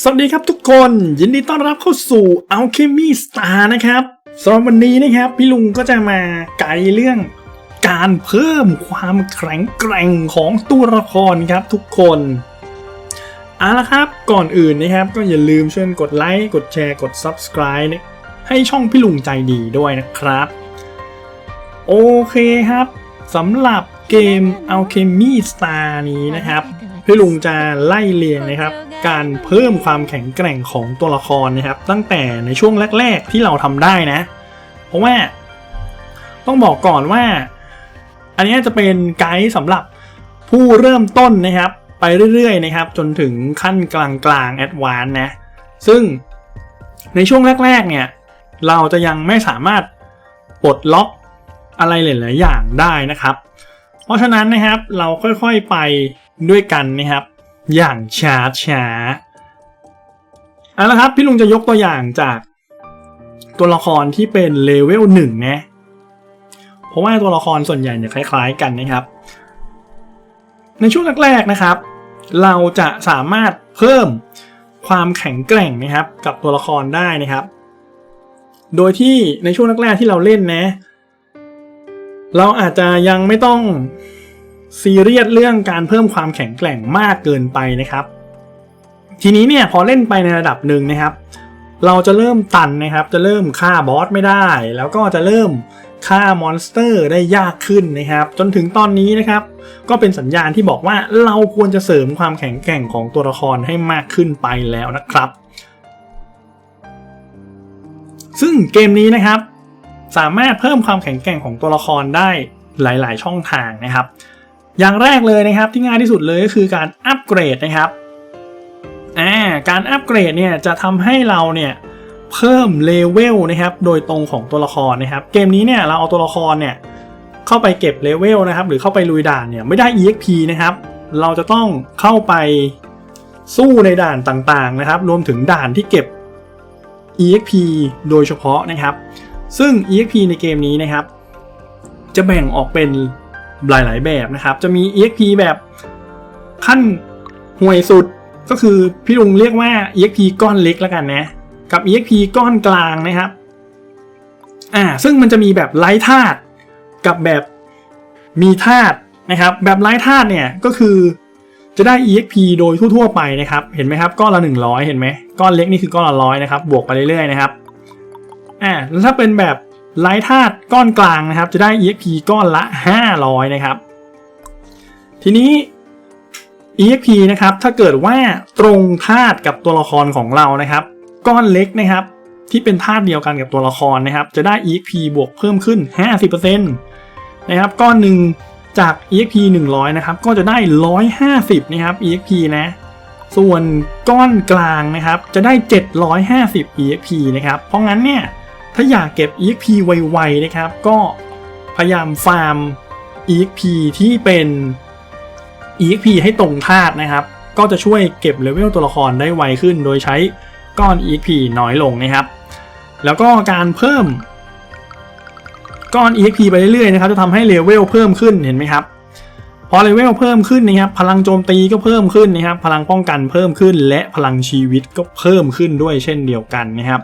สวัสดีครับทุกคน ยินดีต้อนรับเข้าสู่ Alchemy Star นะครับสำหรับวันนี้นะครับ พี่ลุงก็จะมาไกด์เรื่องการเพิ่มความแข็งแกร่งของตัวละครครับทุกคนเอาละครับก่อนอื่นนะครับ ก็อย่าลืมช่วยกดไลค์กดแชร์กด Subscribe นะให้ช่องพี่ลุงใจดีด้วยนะครับ โอเคครับสำหรับเกม Alchemy Star นี้นะครับ พี่ลุงจะไล่เรียงนะครับ การเพิ่มความแข็งแกร่งของตัวละครนะครับ ตั้งแต่ในช่วงแรก ๆ ที่เราทำได้นะ เพราะว่า ต้องบอกก่อนว่า อันนี้จะเป็นไกด์สำหรับผู้เริ่มต้นนะครับ ไปเรื่อยๆนะครับ จนถึงขั้นกลางๆแอดวานนะ ซึ่งในช่วงแรก ๆ เนี่ย เราจะยังไม่สามารถปลดล็อกอะไรหลายๆอย่างได้นะครับ เพราะฉะนั้นนะครับเราค่อยๆไปด้วยกันนะครับ อย่างช้าช้าเอาละครับ พี่ลุงจะยกตัวอย่างจากตัวละครที่เป็นเลเวลหนึ่งนะเพราะว่าตัวละครส่วนใหญ่เนี่ยคล้าย ๆ กันนะครับ ในช่วงแรกๆนะครับ เราจะสามารถเพิ่มความแข็งแกร่งนะครับ กับตัวละครได้นะครับ โดยที่ในช่วงแรกๆที่เราเล่นนะ เราอาจจะยังไม่ต้อง ซีเรียสเรื่องการเพิ่มความแข็งแกร่งมากเกินไปนะครับ ทีนี้เนี่ยพอเล่นไปในระดับหนึ่งนะครับ เราจะเริ่มตันนะครับ จะเริ่มฆ่าบอสไม่ได้ แล้วก็จะเริ่มฆ่ามอนสเตอร์ได้ยากขึ้นนะครับ จนถึงตอนนี้นะครับ ก็เป็นสัญญาณที่บอกว่าเราควรจะเสริมความแข็งแกร่งของตัวละครให้มากขึ้นไปแล้วนะครับ ซึ่งเกมนี้นะครับ สามารถเพิ่มความแข็งแกร่งของตัวละครได้หลาย ๆ ช่องทางนะครับ อย่างแรกเลยนะครับที่ง่ายที่สุดเลยก็คือการอัปเกรดนะครับอ่าการอัปเกรดเนี่ยจะทำให้เราเนี่ยเพิ่มเลเวลนะครับโดยตรงของตัวละครนะครับเกมนี้เนี่ยเราเอาตัวละครเนี่ยเข้าไปเก็บเลเวลนะครับหรือเข้าไปลุยด่านเนี่ยไม่ได้ EXP นะครับเราจะต้องเข้าไปสู้ในด่านต่างๆนะครับ รวมถึงด่านที่เก็บ EXP โดยเฉพาะนะครับ ซึ่ง EXP ในเกมนี้นะครับ จะแบ่งออกเป็น หลาย ๆ แบบนะครับ จะมี EXP แบบขั้นห่วยสุดก็คือพี่ลุงเรียกว่า EXP ก้อนเล็กแล้วกันนะ กับ EXP ก้อนกลางนะครับอ่าซึ่งมันจะมีแบบไร้ธาตุกับแบบมีธาตุนะครับแบบไร้ธาตุเนี่ยก็คือจะได้ EXP โดยทั่วๆไปนะครับเห็นไหมครับก้อนละ 100 เห็นไหมก้อนเล็กนี่คือก้อนละร้อยนะครับบวกไปเรื่อยๆนะครับอ่าแล้วถ้าเป็นแบบ ไร้ธาตุก้อนกลางนะครับ จะได้ EXP ก้อนละ 500 นะครับ ทีนี้ EXP นะครับ ถ้าเกิดว่าตรงธาตุกับตัวละครของเรานะครับ ก้อนเล็กนะครับ ที่เป็นธาตุเดียวกันกับตัวละครนะครับ จะได้ EXP บวกเพิ่มขึ้น 50%นะครับ ก้อนหนึ่งจาก EXP 100 นะครับ ก็จะได้ 150 นะครับ EXP นะส่วนก้อนกลางนะครับจะได้ 750 EXP นะครับ เพราะงั้นเนี่ย ถ้าอยากเก็บ EXP ไวๆนะครับ ก็พยายามฟาร์ม EXP ที่เป็น EXP ให้ตรงธาตุนะครับ ก็จะช่วยเก็บเลเวลตัวละครได้ไวขึ้น โดยใช้ก้อน EXP น้อยลงนะครับ แล้วก็การเพิ่มก้อน EXP ไปเรื่อยๆนะครับ จะทำให้เลเวลเพิ่มขึ้นเห็นไหมครับพอเลเวลเพิ่มขึ้นนะครับ พลังโจมตีก็เพิ่มขึ้นนะครับ พลังป้องกันเพิ่มขึ้น และพลังชีวิตก็เพิ่มขึ้นด้วยเช่นเดียวกันนะครับ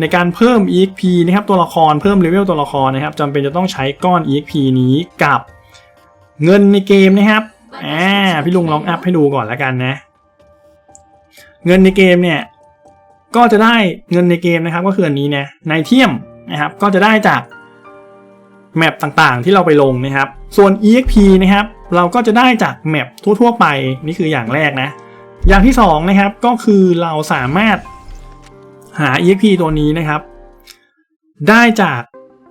ในการเพิ่ม EXP นะครับตัวละครเพิ่มเลเวลตัวละครนะครับจำเป็นจะต้องใช้ก้อน EXP นี้กับเงินในเกมนะครับอ่าพี่ลุงลองอัพให้ดูก่อนแล้วกันนะ เงินในเกมเนี่ยก็จะได้เงินในเกมนะครับ ก็คืออันนี้นะในเทียมนะครับ ก็จะได้จากแมปต่างๆ ที่เราไปลงนะครับ ส่วน EXP นะครับ เราก็จะได้จากแมปทั่วๆ ไปนี่คืออย่างแรกนะ อย่างที่สองนะครับก็คือเราสามารถ หา EXP ตัวนี้นะครับ ได้จาก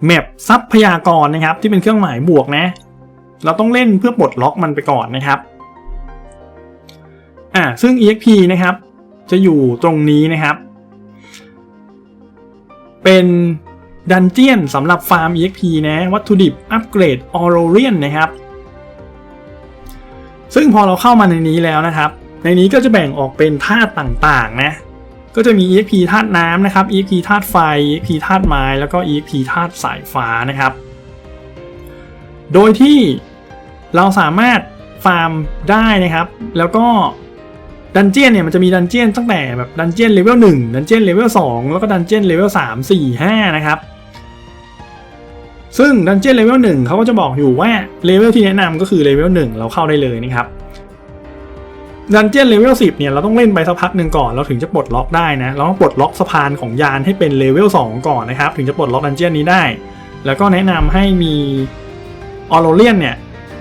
แมปทรัพยากรนะครับ ที่เป็นเครื่องหมายบวกนะ เราต้องเล่นเพื่อปลดล็อกมันไปก่อนนะครับอ่าซึ่ง EXP นะครับ จะอยู่ตรงนี้นะครับ เป็นดันเจียนสำหรับฟาร์ม EXP นะวัตถุดิบอัปเกรดออโรเรียนนะครับ ซึ่งพอเราเข้ามาในนี้แล้วนะครับ ในนี้ก็จะแบ่งออกเป็นธาตุต่างๆนะ ก็จะมี EXP ธาตุน้ำนะครับ EXP ธาตุไฟ EXP ธาตุไม้ แล้วก็ EXP ธาตุสายฟ้านะครับ โดยที่เราสามารถฟาร์มได้นะครับ แล้วก็ดันเจียนเนี่ยมันจะมีดันเจียนตั้งแต่แบบดันเจียนเลเวล1ดันเจียนเลเวล2แล้วก็ดันเจียนเลเวล3 4 5 นะครับ ซึ่งดันเจียนเลเวล1เขาก็จะบอกอยู่ว่าเลเวลที่แนะนำก็คือเลเวล1เราเข้าได้เลยนะครับ ดันเจียนเลเวล10เนี่ยเราต้องเล่นไปสักพักหนึ่งก่อนเราถึงจะปลดล็อกได้นะเราต้องปลดล็อกสะพานของยานให้เป็นเลเวล2ก่อนนะครับถึงจะปลดล็อกดันเจียนนี้ได้ แล้วก็แนะนำให้มีออโรเลียนเนี่ย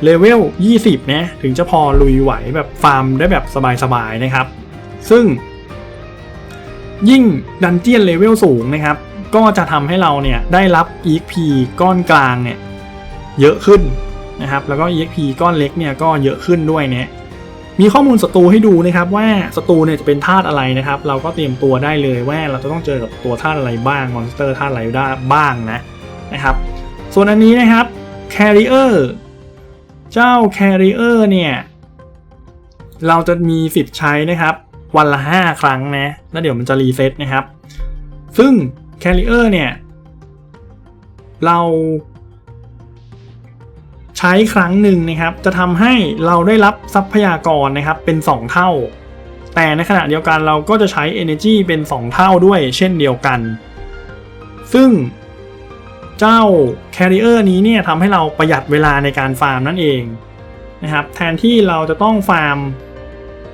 เลเวล20เนี่ยถึงจะพอลุยไหวแบบฟาร์มได้แบบสบายๆนะครับ ซึ่ง ยิ่งดันเจียนเลเวลสูงนะครับ ก็จะทำให้เราเนี่ยได้รับ EXP ก้อนกลางเนี่ยเยอะขึ้นนะครับแล้วก็ EXP ก้อนเล็กเนี่ยก็เยอะขึ้นด้วยเนี่ย มีข้อมูลศัตรูให้ดูนะครับว่าศัตรูเนี่ยจะเป็นธาตุอะไรนะครับ เราก็เตรียมตัวได้เลยว่าเราจะต้องเจอกับตัวธาตุอะไรบ้างมอนสเตอร์ธาตุอะไรได้บ้างนะนะครับ ส่วนอันนี้นะครับ Carrier เจ้า Carrier เนี่ยเราจะมีสิทธิ์ใช้นะครับวันละ 5 ครั้งนะแล้วเดี๋ยวมันจะรีเซ็ตนะครับ ซึ่ง Carrier เนี่ยเรา ใช้ครั้งหนึ่งนะครับ จะทำให้เราได้รับทรัพยากรนะครับเป็น 2 เท่า แต่ในขณะเดียวกันเราก็จะใช้ Energy เป็น 2 เท่าด้วยเช่นเดียวกัน ซึ่งเจ้า Carrier นี้เนี่ยทำให้เราประหยัดเวลาในการฟาร์มนั่นเองนะครับ แทนที่เราจะต้องฟาร์ม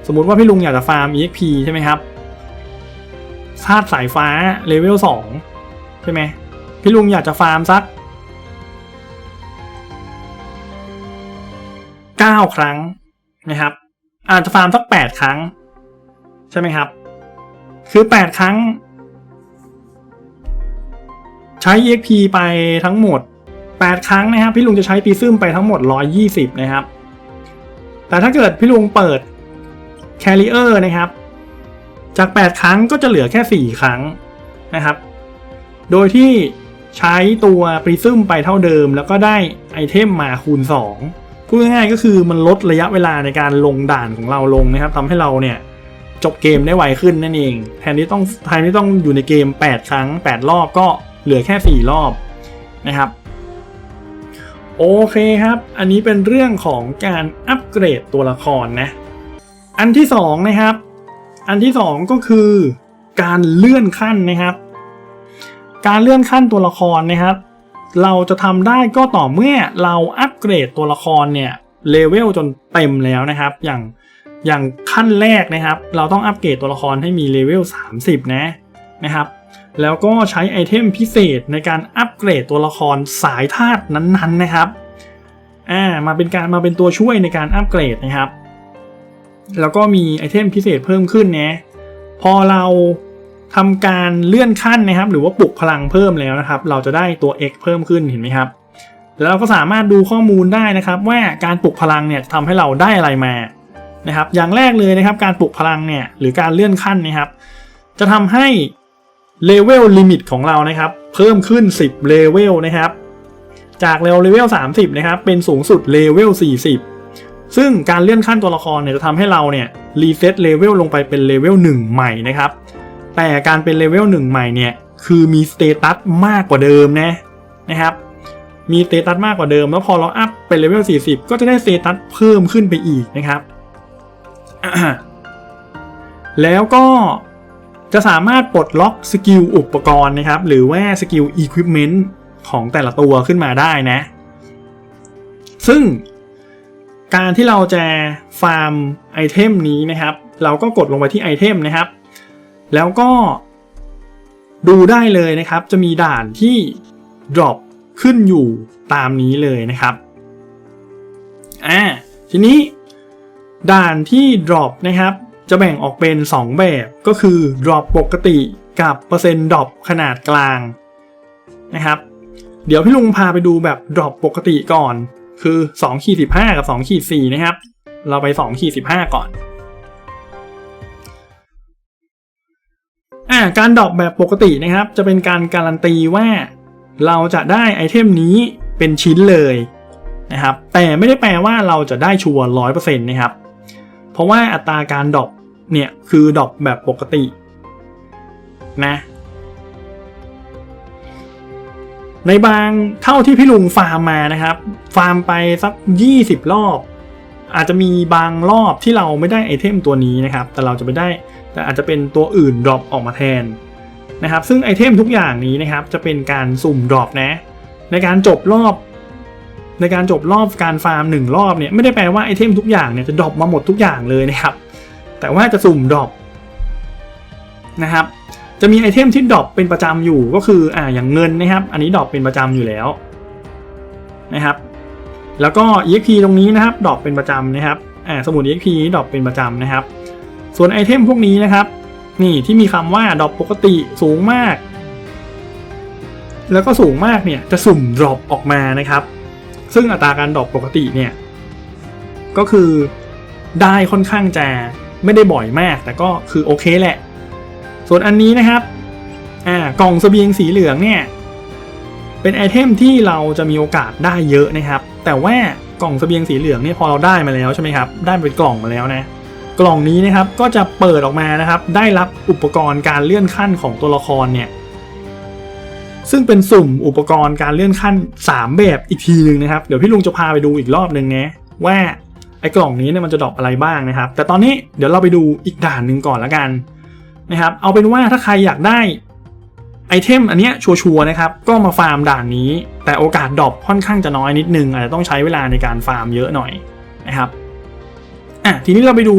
สมมุติว่าพี่ลุงอยากจะฟาร์ม EXP ใช่ไหมครับธาตุสายฟ้าเลเวล2ใช่ไหมพี่ลุงอยากจะฟาร์มสัก 9 ครั้งนะครับ อาจจะฟาร์มสัก 8 ครั้ง ใช่ไหมครับ คือ 8 ครั้ง ใช้ EXP ไปทั้งหมด 8 ครั้งนะครับ พี่ลุงจะใช้ปีซึมไปทั้งหมด 120 นะครับ แต่ถ้าเกิดพี่ลุงเปิด Carrier นะครับ จาก 8 ครั้งก็จะเหลือแค่ 4 ครั้งนะครับ โดยที่ใช้ตัวปริซึมไปเท่าเดิม แล้วก็ได้ไอเทมมาคูณ 2 พูดง่ายๆก็คือมันลดระยะเวลาในการลงด่านของเราลงนะครับทำให้เราเนี่ยจบเกมได้ไวขึ้นนั่นเอง แทนที่ต้องแทนที่ต้องอยู่ในเกม 8 ครั้ง 8 รอบก็เหลือแค่ 4 รอบนะครับโอเคครับ อันนี้เป็นเรื่องของการอัปเกรดตัวละครนะ อันที่สองนะครับ อันที่สองก็คือการเลื่อนขั้นนะครับ การเลื่อนขั้นตัวละครนะครับ เราจะทำได้ก็ต่อเมื่อเราอัปเกรดตัวละครเนี่ยเลเวลจนเต็มแล้วนะครับ อย่างอย่างขั้นแรกนะครับ เราต้องอัปเกรดตัวละครให้มีเลเวล30 นะนะครับ แล้วก็ใช้ไอเทมพิเศษในการอัปเกรดตัวละครสายธาตุนั้นๆนะครับอ่ามาเป็นการมาเป็นตัวช่วยในการอัปเกรดนะครับ แล้วก็มีไอเทมพิเศษเพิ่มขึ้นนะพอเรา ทำการเลื่อนขั้นนะครับ หรือว่าปลุกพลังเพิ่มแล้วนะครับ เราจะได้ตัว X เพิ่มขึ้นเห็นไหมครับ แล้วเราก็สามารถดูข้อมูลได้นะครับว่าการปลุกพลังเนี่ยทำให้เราได้อะไรมานะครับ อย่างแรกเลยนะครับ การปลุกพลังเนี่ยหรือการเลื่อนขั้นนะครับ จะทำให้เลเวลลิมิตของเรานะครับ เพิ่มขึ้น 10เลเวลนะครับ จากเลเวล30นะครับเป็นสูงสุดเลเวล40ซึ่งการเลื่อนขั้นตัวละครเนี่ยจะทำให้เราเนี่ยรีเซ็ตเลเวลลงไปเป็นเลเวล1ใหม่นะครับ แต่การเป็นเลเวล1ใหม่เนี่ยคือมีสเตตัสมากกว่าเดิมนะนะครับ มีสเตตัสมากกว่าเดิม แล้วพอเราอัพเป็นเลเวล40 ก็จะได้สเตตัสเพิ่มขึ้นไปอีกนะครับแล้วก็จะสามารถปลดล็อกสกิลอุปกรณ์นะครับ หรือว่าสกิลอุปกรณ์ของแต่ละตัวขึ้นมาได้นะ ซึ่งการที่เราจะฟาร์มไอเทมนี้นะครับ เราก็กดลงไปที่ไอเทมนะครับ แล้วก็ดูได้เลยนะครับ จะมีด่านที่ drop ขึ้นอยู่ตามนี้เลยนะครับอ่าทีนี้ด่านที่ drop นะครับ จะแบ่งออกเป็น 2 แบบก็คือ drop ปกติกับเปอร์เซ็นต์ drop ขนาดกลางนะครับ เดี๋ยวพี่ลุงพาไปดูแบบ drop ปกติก่อน คือ2ขีด15 กับ2ขีด4นะครับ เราไป2ขีด15 ก่อน อ่าการดรอปแบบปกตินะครับ จะเป็นการการันตีว่า เราจะได้ไอเทมนี้เป็นชิ้นเลยนะครับ แต่ไม่ได้แปลว่าเราจะได้ชัวร์ร้อยเปอร์เซ็นต์นะครับ เพราะว่าอัตราการดรอปเนี่ยคือดรอปแบบปกตินะในบางเท่าที่พี่ลุงฟาร์มมานะครับ ฟาร์มไปสัก 20 รอบ อาจจะมีบางรอบที่เราไม่ได้ไอเทมตัวนี้นะครับ แต่เราจะไปได้ แต่อาจจะเป็นตัวอื่นดรอปออกมาแทนนะครับ ซึ่งไอเทมทุกอย่างนี้นะครับจะเป็นการสุ่มดรอปนะ ในการจบรอบ ในการจบรอบการฟาร์มหนึ่งรอบเนี่ยไม่ได้แปลว่าไอเทมทุกอย่างเนี่ยจะดรอปมาหมดทุกอย่างเลยนะครับ แต่ว่าจะสุ่มดรอปนะครับ จะมีไอเทมที่ดรอปเป็นประจำอยู่ก็คืออ่าอย่างเงินนะครับ อันนี้ดรอปเป็นประจำอยู่แล้วนะครับ แล้วก็ EXP ตรงนี้นะครับดรอปเป็นประจำนะครับอ่าสมุด EXP นี้ดรอปเป็นประจำนะครับ ส่วนไอเทมพวกนี้นะครับ นี่ที่มีคำว่าดรอปปกติสูงมาก แล้วก็สูงมากเนี่ยจะสุ่มดรอปออกมานะครับ ซึ่งอัตราการดรอปปกติเนี่ยก็คือได้ค่อนข้างจะไม่ได้บ่อยมาก แต่ก็คือโอเคแหละ ส่วนอันนี้นะครับอ่ากล่องสเสบียงสีเหลืองเนี่ยเป็นไอเทมที่เราจะมีโอกาสได้เยอะนะครับ แต่ว่ากล่องสเสบียงสีเหลืองเนี่ยพอเราได้มาแล้วใช่ไหมครับ ได้เป็นกล่องมาแล้วนะ กล่องนี้นะครับก็จะเปิดออกมานะครับ ได้รับอุปกรณ์การเลื่อนขั้นของตัวละครเนี่ยซึ่งเป็นสุ่มอุปกรณ์การเลื่อนขั้น 3 แบบอีกทีหนึ่งนะครับ เดี๋ยวพี่ลุงจะพาไปดูอีกรอบหนึ่งนะว่าไอ้กล่องนี้เนี่ยมันจะดรอปอะไรบ้างนะครับ แต่ตอนนี้เดี๋ยวเราไปดูอีกด่านหนึ่งก่อนละกันนะครับ เอาเป็นว่าถ้าใครอยากได้ไอเทมอันเนี้ยชัวร์นะครับก็มาฟาร์มด่านนี้ แต่โอกาสดรอปค่อนข้างจะน้อยนิดนึงอาจจะต้องใช้เวลาในการฟาร์มเยอะหน่อยนะครับ อะทีนี้เราไปดู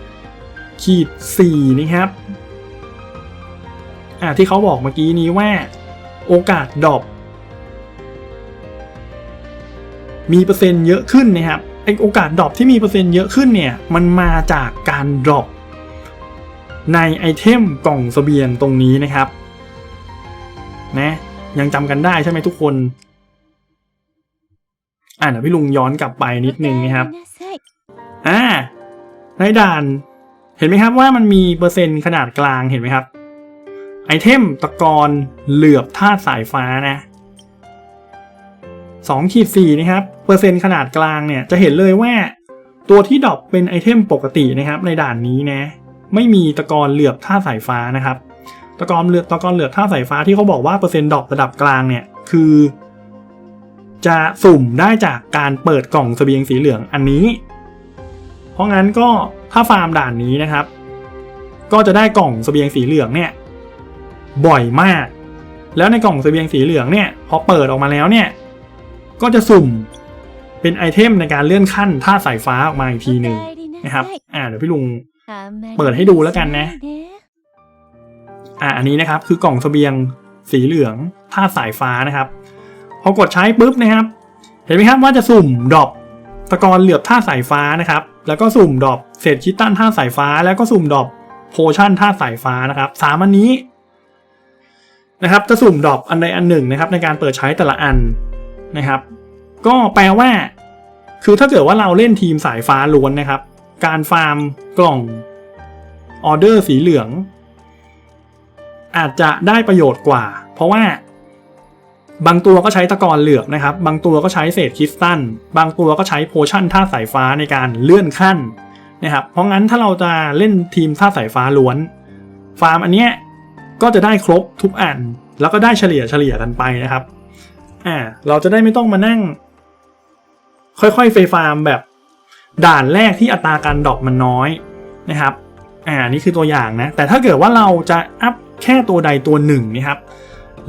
2 ขีด4นะครับอะที่เขาบอกเมื่อกี้นี้ว่า โอกาสดรอปมีเปอร์เซ็นต์เยอะขึ้นนะครับไอโอกาสดรอปที่มีเปอร์เซ็นต์เยอะขึ้นเนี่ยมันมาจากการดรอปในไอเทมกล่องเสบียงตรงนี้นะครับนะยังจำกันได้ใช่ไหมทุกคน อ่าเดี๋ยวพี่ลุงย้อนกลับไปนิดนึงนะครับ ในด่าน เห็นไหมครับว่ามันมีเปอร์เซ็นต์ขนาดกลางเห็นไหมครับ ไอเทมตะกอนเหลือบธาตุสายฟ้านะ2ขีด4นะครับ เปอร์เซ็นต์ขนาดกลางเนี่ยจะเห็นเลยว่า ตัวที่ดรอปเป็นไอเทมปกตินะครับ ในด่านนี้นะไม่มีตะกอนเหลือบธาตุสายฟ้านะครับ ตะกอนเหลือบตะกอนเหลือบธาตุสายฟ้าที่เขาบอกว่าเปอร์เซ็นต์ดรอประดับกลางเนี่ยคือ จะสุ่มได้จากการเปิดกล่องสเสบียงสีเหลืองอันนี้ ราะงั้นก็ถ้าฟาร์มด่านนี้นะครับ ก็จะได้กล่องสเสบียงสีเหลืองเนี่ยบ่อยมาก แล้วในกล่องสเสบียงสีเหลืองเนี่ยพอเปิดออกมาแล้วเนี่ยก็จะสุ่มเป็นไอเทมในการเลื่อนขั้นท่าสายฟ้าออกมาอีกทีหนึ่งนะครับ อ่าเดี๋ยวพี่ลุงเปิดให้ดูแล้วกันนะ อ่าอันนี้นะครับคือกล่องสเสบียงสีเหลืองท่าสายฟ้านะครับ พอกดใช้ปุ๊บนะครับ เห็นไหมครับว่าจะสุ่มดรอปตะกอนเหลือบท่าสายฟ้านะครับ แล้วก็สุ่มดรอปเศษคิตตันท่าสายฟ้า แล้วก็สุ่มดรอปโพชั่นท่าสายฟ้านะครับสามอันนี้นะครับจะสุ่มดรอปอันใดอันหนึ่งนะครับในการเปิดใช้แต่ละอันนะครับ ก็แปลว่า คือถ้าเกิดว่าเราเล่นทีมสายฟ้าล้วนนะครับ การฟาร์มกล่องออเดอร์สีเหลือง อาจจะได้ประโยชน์กว่า เพราะว่า บางตัวก็ใช้ตะกอนเหลือกนะครับ บางตัวก็ใช้เศษคริสตัล บางตัวก็ใช้โพชั่นท่าสายฟ้าในการเลื่อนขั้นนะครับ เพราะงั้นถ้าเราจะเล่นทีมท่าสายฟ้าล้วน ฟาร์มอันเนี้ยก็จะได้ครบทุกอัน แล้วก็ได้เฉลี่ยเฉลี่ยกันไปนะครับ อ่า เราจะได้ไม่ต้องมานั่ง ค่อยๆไฟฟาร์มแบบด่านแรกที่อัตราการดรอปมันน้อยนะครับ อ่า นี่คือตัวอย่างนะ แต่ถ้าเกิดว่าเราจะอัพแค่ตัวใดตัวหนึ่งนะครับ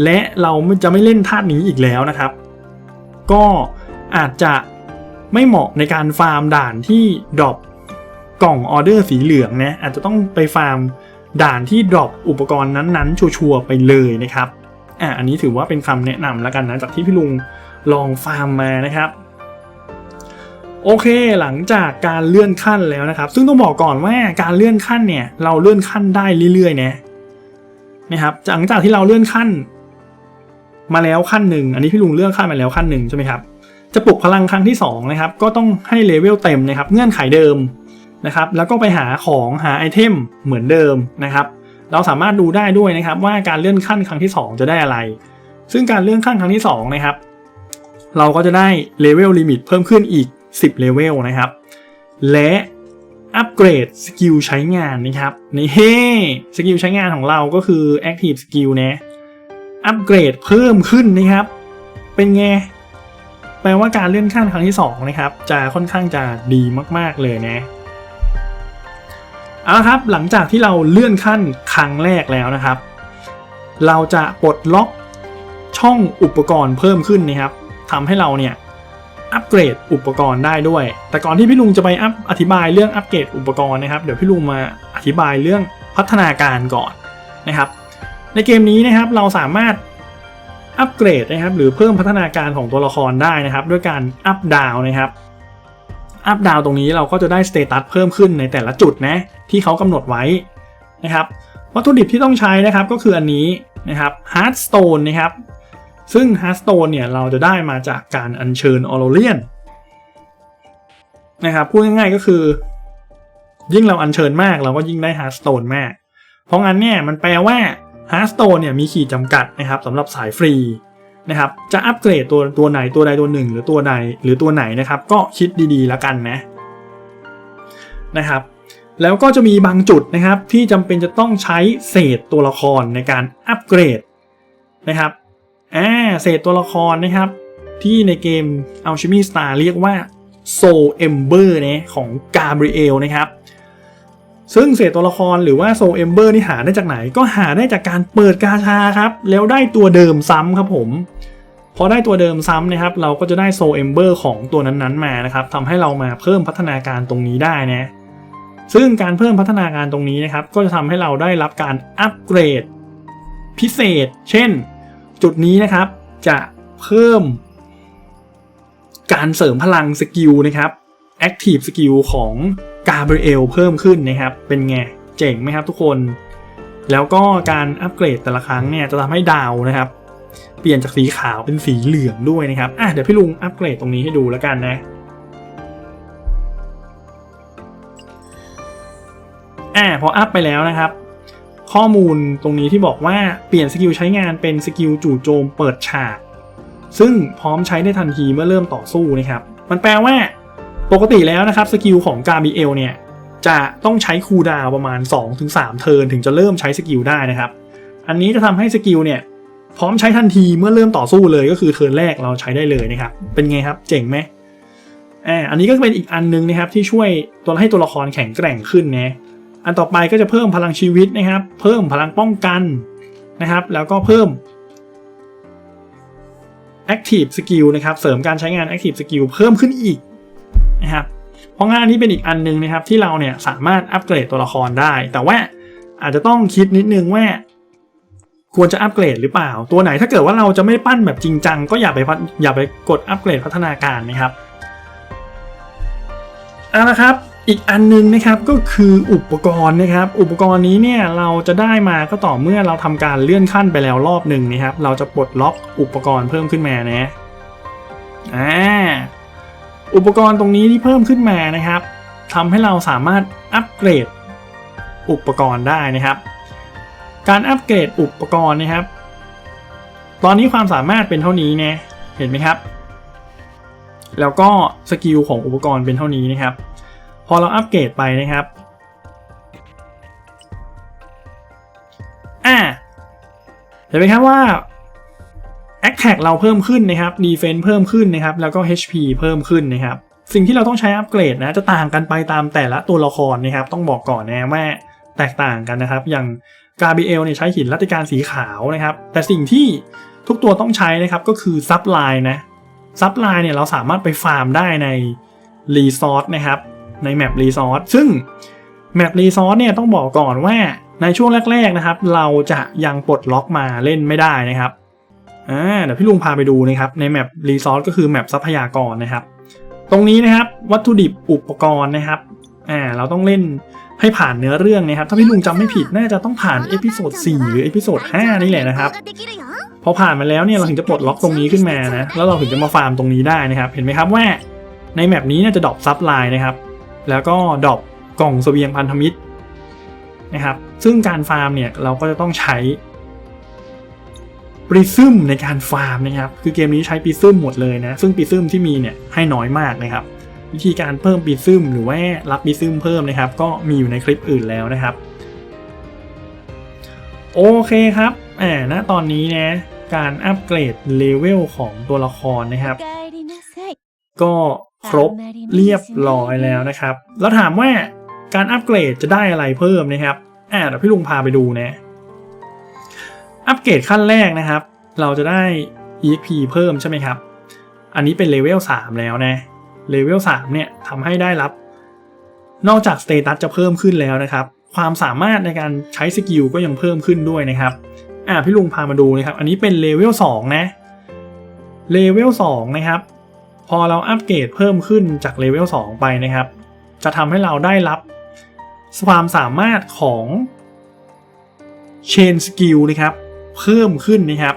และเราจะไม่เล่นธาตุนี้อีกแล้วนะครับ ก็อาจจะไม่เหมาะในการฟาร์มด่านที่ดรอปกล่องออเดอร์สีเหลืองนะอาจจะต้องไปฟาร์มด่านที่ดรอปอุปกรณ์นั้นๆ ชัวร์ๆไปเลยนะครับอ่าอันนี้ถือว่าเป็นคำแนะนำแล้วกันนะจากที่พี่ลุงลองฟาร์มมานะครับ โอเคหลังจากการเลื่อนขั้นแล้วนะครับ ซึ่งต้องบอกก่อนว่าการเลื่อนขั้นเนี่ย เราเลื่อนขั้นได้เรื่อยๆนะนะครับหลังจากที่เราเลื่อนขั้น มาแล้วขั้นหนึ่งอันนี้พี่ลุงเลือนขั้นมาแล้วขั้นหนึ่งใช่ไหมครับจะปลุกพลังครั้งที่สองนะครับก็ต้องให้เลเวลเต็มนะครับเงื่อนไขเดิมนะครับแล้วก็ไปหาของหาไอเทมเหมือนเดิมนะครับเราสามารถดูได้ด้วยนะครับว่าการเลื่อนขั้นครั้งที่สองจะได้อะไร ซึ่งการเลื่อนขั้นครั้งที่สองนะครับเราก็จะได้เลเวลลิมิตเพิ่มขึ้นอีก 10เลเวลนะครับและอัปเกรดสกิลใช้งานนะครับนี่เฮ้สกิลใช้งานของเราก็คือ Active Skill นะ อัปเกรดเพิ่มขึ้นนะครับ เป็นไง แปลว่าการเลื่อนขั้นครั้งที่ 2 นะครับ จะค่อนข้างจะดีมาก ๆ เลยนะ เอาละครับ หลังจากที่เราเลื่อนขั้นครั้งแรกแล้วนะครับ เราจะปลดล็อกช่องอุปกรณ์เพิ่มขึ้นนะครับทำให้เราเนี่ยอัปเกรดอุปกรณ์ได้ด้วย แต่ก่อนที่พี่ลุงจะไปอัพอธิบายเรื่องอัปเกรดอุปกรณ์นะครับ เดี๋ยวพี่ลุงมาอธิบายเรื่องพัฒนาการก่อนนะครับ ในเกมนี้นะครับเราสามารถอัปเกรดนะครับหรือเพิ่มพัฒนาการของตัวละครได้นะครับ ด้วยการอัปดาวนะครับอัปดาวตรงนี้เราก็จะได้สเตตัสเพิ่มขึ้นในแต่ละจุดนะที่เขากำหนดไว้นะครับวัตถุดิบที่ต้องใช้นะครับก็คืออันนี้นะครับฮาร์ดสโตนนะครับซึ่งฮาร์ดสโตนเนี่ยเราจะได้มาจากการอัญเชิญออโรเลียนนะครับพูดง่ายๆก็คือ ยิ่งเราอัญเชิญมากเราก็ยิ่งได้ฮาร์ดสโตนมาก เพราะงั้นเนี่ยมันแปลว่า ฮาร์สโตนเนี่ยมีขีดจำกัดนะครับสำหรับสายฟรีนะครับจะอัปเกรดตัวตัวไหนตัวใดตัวหนึ่ง หรือตัวใดหรือตัวไหนนะครับก็คิดดีๆแล้วกันนะนะครับแล้วก็จะมีบางจุดนะครับที่จำเป็นจะต้องใช้เศษตัวละครในการอัปเกรดนะครับอ่าเศษตัวละครนะครับ ที่ในเกม Alchemy Star เรียกว่า Soul Ember เนี่ยของ Gabriel นะครับ ซึ่งเศษตัวละครหรือว่า Soul Ember นี่หาได้จากไหน ก็หาได้จากการเปิดกาชาครับ แล้วได้ตัวเดิมซ้ำครับผม พอได้ตัวเดิมซ้ำนะครับ เราก็จะได้ Soul Ember ของตัวนั้นๆมานะครับทำให้เรามาเพิ่มพัฒนาการตรงนี้ได้นะซึ่งการเพิ่มพัฒนาการตรงนี้นะครับ ก็จะทำให้เราได้รับการอัปเกรด พิเศษ เช่น จุดนี้นะครับ จะเพิ่ม การเสริมพลังสกิลนะครับ Active Skill ของ กาเบรียลเพิ่มขึ้นนะครับ เป็นไง เจ๋งไหมครับทุกคน แล้วก็การอัปเกรดแต่ละครั้งเนี่ยจะทำให้ดาวนะครับ เปลี่ยนจากสีขาวเป็นสีเหลืองด้วยนะครับอะเดี๋ยวพี่ลุงอัปเกรดตรงนี้ให้ดูแล้วกันนะอ่าพออัพไปแล้วนะครับ ข้อมูลตรงนี้ที่บอกว่าเปลี่ยนสกิลใช้งานเป็นสกิลจู่โจมเปิดฉาก ซึ่งพร้อมใช้ได้ทันทีเมื่อเริ่มต่อสู้นะครับ มันแปลว่า ปกติแล้วนะครับสกิลของกาบีเอลเนี่ยจะต้องใช้คูดาวประมาณ 2-3 เทิร์นถึงจะเริ่มใช้สกิลได้นะครับ อันนี้จะทำให้สกิลเนี่ยพร้อมใช้ทันทีเมื่อเริ่มต่อสู้เลยก็คือเทิร์นแรกเราใช้ได้เลยนะครับ เป็นไงครับเจ๋งไหมอ่าอันนี้ก็เป็นอีกอันนึงนะครับที่ช่วยตัวให้ตัวละครแข็งแกร่งขึ้นนะอันต่อไปก็จะเพิ่มพลังชีวิตนะครับ เพิ่มพลังป้องกันนะครับ แล้วก็เพิ่ม Active Skill นะครับ เสริมการใช้งาน Active Skill เพิ่มขึ้นอีก นะครับเพราะงานนี้เป็นอีกอันหนึงนะครับที่เราเนี่ยสามารถอัปเกรดตัวละครได้ แต่ว่าอาจจะต้องคิดนิดนึงว่าควรจะอัปเกรดหรือเปล่า ตัวไหนถ้าเกิดว่าเราจะไม่ปั้นแบบจริงจังก็อย่าไปอย่าไปกดอัปเกรดพัฒนาการนะครับเอาละครับอีกอันนึงนะครับก็คืออุปกรณ์นะครับ อุปกรณ์นี้เนี่ยเราจะได้มาก็ต่อเมื่อเราทำการเลื่อนขั้นไปแล้วรอบหนึ่งนะครับ เราจะปลดล็อกอุปกรณ์เพิ่มขึ้นมานะอ่า อุปกรณ์ตรงนี้ที่เพิ่มขึ้นมานะครับทำให้เราสามารถอัปเกรดอุปกรณ์ได้นะครับ การอัปเกรดอุปกรณ์นะครับ ตอนนี้ความสามารถเป็นเท่านี้นะเห็นไหมครับ แล้วก็สกิลของอุปกรณ์เป็นเท่านี้นะครับ พอเราอัปเกรดไปนะครับอ่าเห็นไหมครับว่า Attack เราเพิ่มขึ้นนะครับ Defense เพิ่มขึ้นนะครับแล้วก็ HP เพิ่มขึ้นนะครับสิ่งที่เราต้องใช้อัปเกรดนะจะต่างกันไปตามแต่ละตัวละครนะครับต้องบอกก่อนนะว่าแตกต่างกันนะครับ อย่างกา b บ l เนี่ยใช้หินรัตติการสีขาวนะครับ แต่สิ่งที่ทุกตัวต้องใช้นะครับก็คือซับไลน์นะซับไลน์เนี่ยเราสามารถไปฟาร์มได้ในรีซอสนะครับในแมปรีซอสซึ่งแมปรีซอสเนี่ยต้องบอกก่อนว่าในช่วงแรก ๆนะครับ เราจะยังปลดล็อกมาเล่นไม่ได้นะครับ อ่าเดี๋ยวพี่ลุงพาไปดูนะครับในแมปรีซอสก็คือแมปทรัพยากรนะครับ ตรงนี้นะครับวัตถุดิบอุปกรณ์นะครับอ่าเราต้องเล่นให้ผ่านเนื้อเรื่องนะครับ ถ้าพี่ลุงจำไม่ผิดน่าจะต้องผ่านเอพิโซด4หรือเอพิโซด5นี่แหละนะครับพอผ่านมาแล้วเนี่ยเราถึงจะปลดล็อกตรงนี้ขึ้นมานะแล้วเราถึงจะมาฟาร์มตรงนี้ได้นะครับ เห็นไหมครับว่าในแมปนี้เนี่ยจะดรอปซับไลน์นะครับ แล้วก็ดรอปกล่องเสบียงพันธมิตรนะครับ ซึ่งการฟาร์มเนี่ยเราก็จะต้องใช้ ปริซึมในการฟาร์มนะครับคือเกมนี้ใช้ปริซึมหมดเลยนะซึ่งปริซึมที่มีเนี่ยให้น้อยมากนะครับวิธีการเพิ่มปริซึมหรือว่ารับปริซึมเพิ่มนะครับ ก็มีอยู่ในคลิปอื่นแล้วนะครับ โอเคครับอ่าณตอนนี้นะการอัปเกรดเลเวลของตัวละครนะครับ ก็ครบเรียบร้อยแล้วนะครับ แล้วถามว่าการอัปเกรดจะได้อะไรเพิ่มนะครับอ่าเดี๋ยวพี่ลุงพาไปดูนะ อัปเกรดขั้นแรกนะครับ เราจะได้ EXP เพิ่มใช่ไหมครับ อันนี้เป็นเลเวล3แล้วนะ เลเวล3เนี่ยทำให้ได้รับ นอกจากสเตตัสจะเพิ่มขึ้นแล้วนะครับ ความสามารถในการใช้สกิลก็ยังเพิ่มขึ้นด้วยนะครับ อ่าพี่ลุงพามาดูนะครับ อันนี้เป็นเลเวล2นะ เลเวล2นะครับ พอเราอัปเกรดเพิ่มขึ้นจากเลเวล2ไปนะครับ จะทำให้เราได้รับความสามารถของ Chain Skill นะครับ เพิ่มขึ้นนะครับ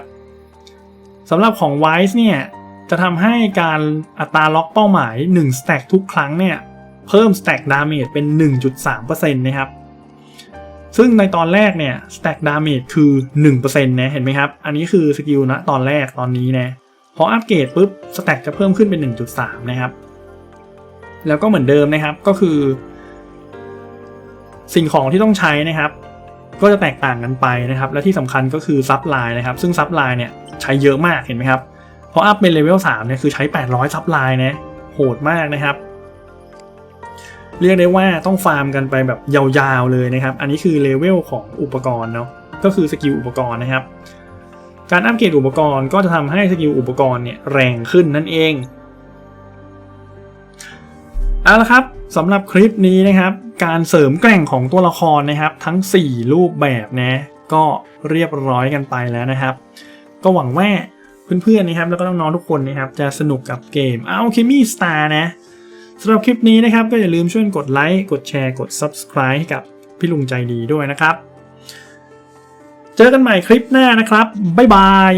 สำหรับของ Wise เนี่ยจะทำให้การอัตราล็อกเป้าหมาย 1 stack ทุกครั้งเนี่ยเพิ่ม stack damage เป็น 1.3%นะครับ ซึ่งในตอนแรกเนี่ย stack damage คือ 1%นะเห็นไหมครับ อันนี้คือสกิลนะตอนแรกตอนนี้นะพออัปเกรดปุ๊บ stack จะเพิ่มขึ้นเป็น 1.3 นะครับ แล้วก็เหมือนเดิมนะครับก็คือ สิ่งของที่ต้องใช้นะครับ ก็จะแตกต่างกันไปนะครับ และที่สำคัญก็คือซับไลน์นะครับ ซึ่งซับไลน์เนี่ยใช้เยอะมากเห็นไหมครับพออัพเป็นเลเวล3เนี่ยคือใช้ 800 ซับไลน์นะโหดมากนะครับ เรียกได้ว่าต้องฟาร์มกันไปแบบยาวๆเลยนะครับ อันนี้คือเลเวลของอุปกรณ์เนาะก็คือสกิลอุปกรณ์นะครับ การอัปเกรดอุปกรณ์ก็จะทำให้สกิลอุปกรณ์เนี่ยแรงขึ้นนั่นเองเอาละครับสำหรับคลิปนี้นะครับ การเสริมแกร่งของตัวละครนะครับ ทั้ง 4 รูปแบบนะก็เรียบร้อยกันไปแล้วนะครับ ก็หวังว่าเพื่อนๆนะครับแล้วก็น้องๆทุกคนนะครับจะสนุกกับเกมเอาเคมีสตาร์นะสำหรับคลิปนี้นะครับก็อย่าลืมช่วยกดไลค์กดแชร์กด Subscribe ให้กับพี่ลุงใจดีด้วยนะครับ เจอกันใหม่คลิปหน้านะครับ บ๊ายบาย